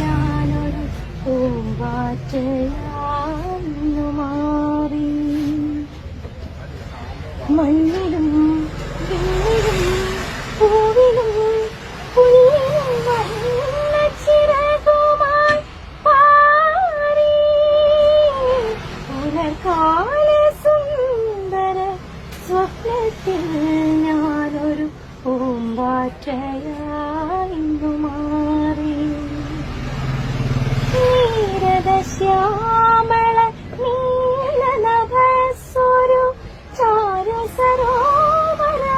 ഞാനൊരു പൂമ്പാറ്റയാന്നു മാറി. മണ്ണിലും വിണ്ണിലും പൂവിലും പുല്ലിലും വന്ന ചിറകുമായി പാറി പുലർക്കാല സുന്ദര സ്വപ്നത്തിൽ ഞാനൊരു പൂമ്പാറ്റയായിന്നു നീരദശ്യാമള നീലനഭസ്വരു ചാരു സരോവരമായി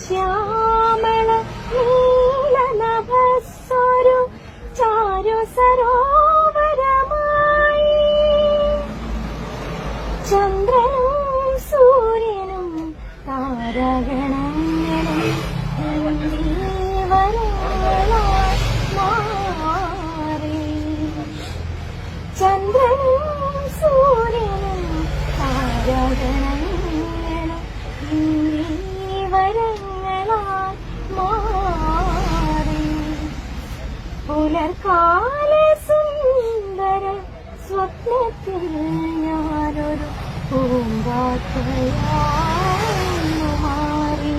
നീരദശ്യാമള നീലനഭസ്വരു ചാരു സരോവരമായി ചന്ദ്രനും സൂര്യനും താരഗണങ്ങളും വരങ്ങളായി പുലർകാല സുന്ദര സ്വപ്നത്തിൽ ഞാനൊരു പൂമ്പാറ്റയായി മാറി.